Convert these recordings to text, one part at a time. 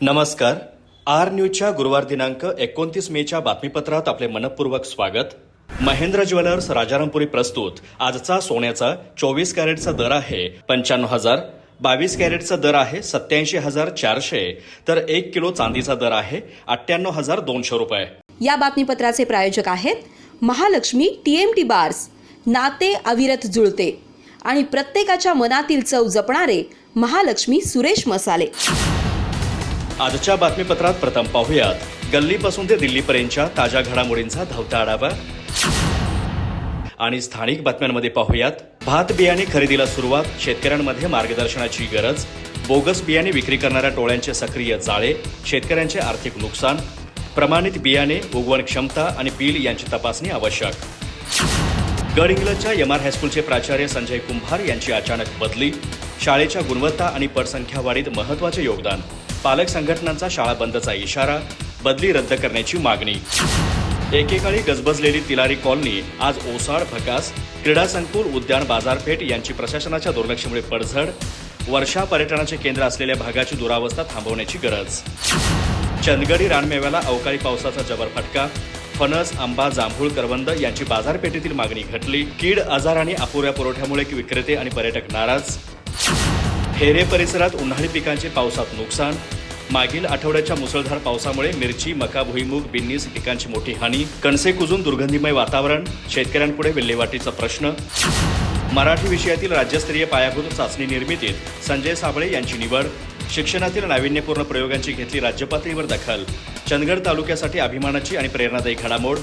नमस्कार. आर न्यूजच्या गुरुवार दिनांक एकोणतीस मेच्या बातमीपत्रात आपले मनपूर्वक स्वागत. महेंद्र ज्वेलर्स राजारामपुरी प्रस्तुत. आजचा सोन्याचा चोवीस कॅरेटचा दर आहे पंच्याण्णव हजार बावीस कॅरेटचा दर आहे सत्याऐंशी हजार चारशे तर एक किलो चांदीचा दर आहे अठ्ठ्याण्णव हजार दोनशे रुपये. या बातमीपत्राचे प्रायोजक आहेत महालक्ष्मी टीएमटी बार्स नाते अविरत जुळते आणि प्रत्येकाच्या मनातील चव जपणारे महालक्ष्मी सुरेश मसाले. आजच्या बातमीपत्रात प्रथम पाहूयात. गल्लीपासून ते दिल्लीपर्यंतच्या ताज्या घडामोडींचा धावता आढावा. आणि स्थानिक बातम्यांमध्ये पाहूयात भात बियाणे खरेदीला सुरुवात शेतकऱ्यांमध्ये मार्गदर्शनाची गरज बोगस बियाणे विक्री करणाऱ्या टोळ्यांचे सक्रिय जाळे शेतकऱ्यांचे आर्थिक नुकसान प्रमाणित बियाणे उगवण क्षमता आणि बिल यांची तपासणी आवश्यक. गड इंग्लंडच्या एम आर हायस्कूलचे प्राचार्य संजय कुंभार यांची अचानक बदली शाळेच्या गुणवत्ता आणि पटसंख्या वाढीत महत्त्वाचे योगदान. पालक संघटनांचा शाळा बंदचा इशारा बदली रद्द करण्याची मागणी. एकेकाळी गजबजलेली तिलारी कॉलनी आज ओसाड भकास क्रीडा संकुल उद्यान बाजारपेठ यांची प्रशासनाच्या दुर्लक्षामुळे पडझड वर्षा पर्यटनाचे केंद्र असलेल्या भागाची दुरावस्था थांबवण्याची गरज. चंदगडी रानमेव्याला अवकाळी पावसाचा जबर फटका फणस आंबा जांभूळ करवंद यांची बाजारपेठेतील मागणी घटली. कीड आजार आणि अपुऱ्या पुरवठ्यामुळे विक्रेते आणि पर्यटक नाराज. हेरे परिसरात उन्हाळी पिकांचे पावसात नुकसान मागील आठवड्याच्या मुसळधार पावसामुळे मिरची मका भुईमूग बिन्नीस पिकांची मोठी हानी कणसे कुजून दुर्गंधीमय वातावरण शेतकऱ्यांपुढे विल्हेवाटीचा प्रश्न. मराठी विषयातील राज्यस्तरीय पायाभूत चाचणी निर्मितीत संजय साबळे यांची निवड. शिक्षणातील नाविन्यपूर्ण प्रयोगांची घेतली राज्यपातळीवर दखल. चंदगड तालुक्यासाठी अभिमानाची आणि प्रेरणादायी घडामोड.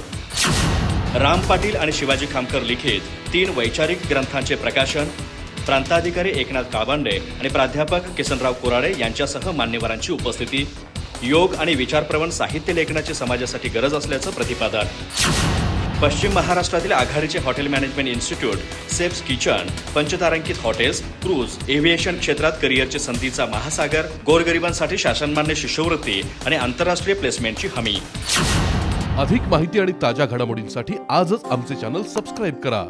राम पाटील आणि शिवाजी खामकर लिखित तीन वैचारिक ग्रंथांचे प्रकाशन. प्रांताधिकारी एकनाथ काळबांडे आणि प्राध्यापक किसनराव कुराडे यांच्यासह मान्यवरांची उपस्थिती. योग आणि विचारप्रवण साहित्य लेखनाची समाजासाठी गरज असल्याचं प्रतिपादन. पश्चिम महाराष्ट्रातील आघाडीचे हॉटेल मॅनेजमेंट इन्स्टिट्यूट सेप्स किचन पंचतारांकित हॉटेल्स क्रूज एव्हिएशन क्षेत्रात करिअरची संधीचा महासागर गोरगरिबांसाठी शासनमान्य शिष्यवृत्ती आणि आंतरराष्ट्रीय प्लेसमेंटची हमी. अधिक माहिती आणि ताज्या घडामोडींसाठी आजच आमचे चॅनल सबस्क्राईब करा.